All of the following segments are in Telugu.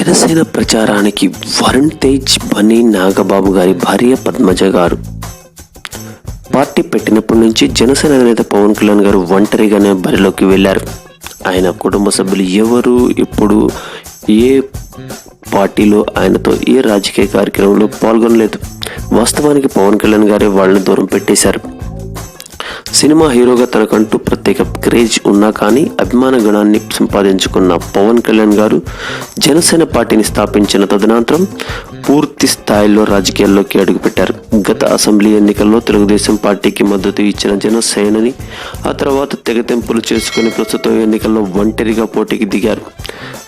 జనసేన ప్రచారానికి వరుణ్ తేజ్ బన్నీ నాగబాబు గారి భార్య పద్మజ గారు. పార్టీ పెట్టినప్పటి నుంచి జనసేన అధినేత పవన్ కళ్యాణ్ గారు ఒంటరిగానే బరిలోకి వెళ్ళారు. ఆయన కుటుంబ సభ్యులు ఎవరు? ఇప్పుడు ఏ పార్టీలో ఆయనతో ఏ రాజకీయ కార్యక్రమంలో పాల్గొనలేదు? వాస్తవానికి పవన్ కళ్యాణ్ గారే వాళ్ళని దూరం పెట్టేశారు. సినిమా హీరోగా తనకంటూ ప్రత్యేక క్రేజ్ ఉన్నా కానీ అభిమాన గణాన్ని సంపాదించుకున్న పవన్ కళ్యాణ్ గారు జనసేన పార్టీని స్థాపించిన తదనంతరం పూర్తి స్థాయిలో రాజకీయాల్లోకి అడుగుపెట్టారు. గత అసెంబ్లీ ఎన్నికల్లో తెలుగుదేశం పార్టీకి మద్దతు ఇచ్చిన జనసేనని ఆ తర్వాత తెగతెంపులు చేసుకుని ప్రస్తుతం ఎన్నికల్లో ఒంటరిగా పోటీకి దిగారు.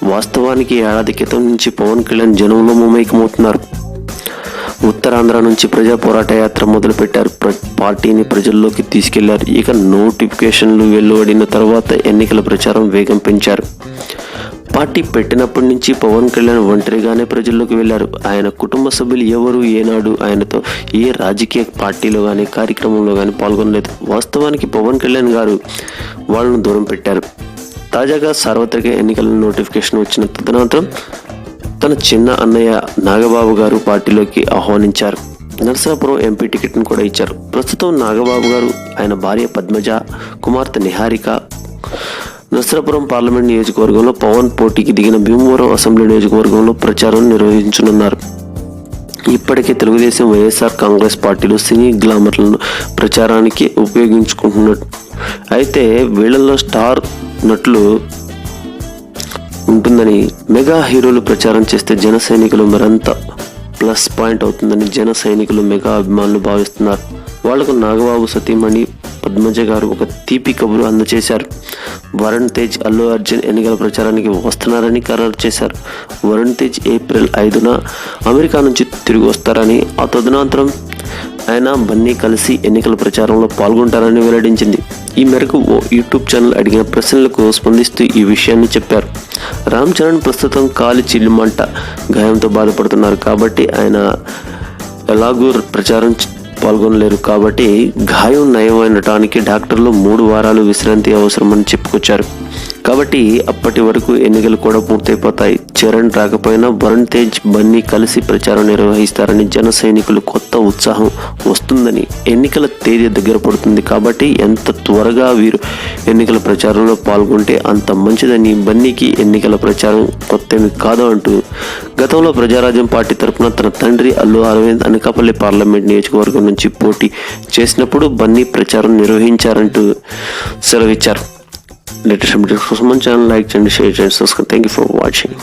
వాస్తవానికి ఏడాది క్రితం నుంచి పవన్ కళ్యాణ్ జనంలో మమేకమవుతున్నారు. ఉత్తరాంధ్ర నుంచి ప్రజా పోరాట యాత్ర మొదలుపెట్టారు. ప్ర- పార్టీని ప్రజల్లోకి తీసుకెళ్ళారు. ఇక నోటిఫికేషన్లు వెలువడిన తర్వాత ఎన్నికల ప్రచారం వేగం పెంచారు. పార్టీ పెట్టినప్పటి నుంచి పవన్ కళ్యాణ్ ఒంటరిగానే ప్రజల్లోకి వెళ్ళారు. ఆయన కుటుంబ సభ్యులు ఎవరు ఏనాడు ఆయనతో ఏ రాజకీయ పార్టీలో కానీ కార్యక్రమంలో కానీ పాల్గొనలేదు. వాస్తవానికి పవన్ కళ్యాణ్ గారు వాళ్ళను దూరం పెట్టారు. తాజాగా సార్వత్రిక ఎన్నికల నోటిఫికేషన్ వచ్చిన తదనంతరం తన చిన్న అన్నయ్య నాగబాబు గారు పార్టీలోకి ఆహ్వానించారు. నరసాపురం ఎంపీ టికెట్ను కూడా ఇచ్చారు. ప్రస్తుతం నాగబాబు గారు ఆయన భార్య పద్మజ కుమార్తె నిహారిక. నరసాపురం పార్లమెంట్ నియోజకవర్గంలో పవన్ పోటీకి దిగిన భీమవరం అసెంబ్లీ నియోజకవర్గంలో ప్రచారం నిర్వహించనున్నారు. ఇప్పటికే తెలుగుదేశం వైఎస్ఆర్ కాంగ్రెస్ పార్టీలు సినీ గ్లామర్లను ప్రచారానికి ఉపయోగించుకుంటున్నట్టు. అయితే వీళ్ళల్లో స్టార్ నటులు ఉంటుందని మెగా హీరోలు ప్రచారం చేస్తే జన సైనికులు మరింత ప్లస్ పాయింట్ అవుతుందని జన సైనికులు మెగా అభిమానులు భావిస్తున్నారు. వాళ్ళకు నాగబాబు సతీమణి పద్మజ గారు ఒక తీపి కబురు అందజేశారు వరుణ్ తేజ్ అల్లు అర్జున్ ఎన్నికల ప్రచారానికి వస్తున్నారని ఖరారు చేశారు. వరుణ్ తేజ్ ఏప్రిల్ ఐదున అమెరికా నుంచి తిరిగి వస్తారని ఆ తదనంతరం ఆయన బన్నీ కలిసి ఎన్నికల ప్రచారంలో పాల్గొంటారని వెల్లడించింది. ఈ మేరకు ఓ యూట్యూబ్ ఛానల్ అడిగిన ప్రశ్నలకు స్పందిస్తూ ఈ విషయాన్ని చెప్పారు. రామ్ చరణ్ ప్రస్తుతం కాలి చిల్లుమంట గాయంతో బాధపడుతున్నారు కాబట్టి ఆయన ఎలాగూ ప్రచారం పాల్గొనలేరు కాబట్టి గాయం నయమైనటానికి డాక్టర్లు మూడు వారాలు విశ్రాంతి అవసరమని చెప్పుకొచ్చారు. కాబట్టి అప్పటి వరకు ఎన్నికలు కూడా పూర్తయిపోతాయి. చరణ్ రాకపోయినా వరుణ్ తేజ్ బన్నీ కలిసి ప్రచారం నిర్వహిస్తారని జన సైనికులు కొత్త ఉత్సాహం వస్తుందని ఎన్నికల తేదీ దగ్గర పడుతుంది కాబట్టి ఎంత త్వరగా వీరు ఎన్నికల ప్రచారంలో పాల్గొంటే అంత మంచిదని బన్నీకి ఎన్నికల ప్రచారం కొత్తవి కాదు అంటూ గతంలో ప్రజారాజ్యం పార్టీ తరపున తన తండ్రి అల్లు అరవింద్ అనకాపల్లి పార్లమెంట్ నియోజకవర్గం నుంచి పోటీ చేసినప్పుడు బన్నీ ప్రచారం నిర్వహించారంటూ సెలవిచ్చారు. లేటెస్ట్ అప్డేట్స్ కోసం మన ఛానల్ లైక్ చేయండి షేర్ చేయండి subscribe thank you for watching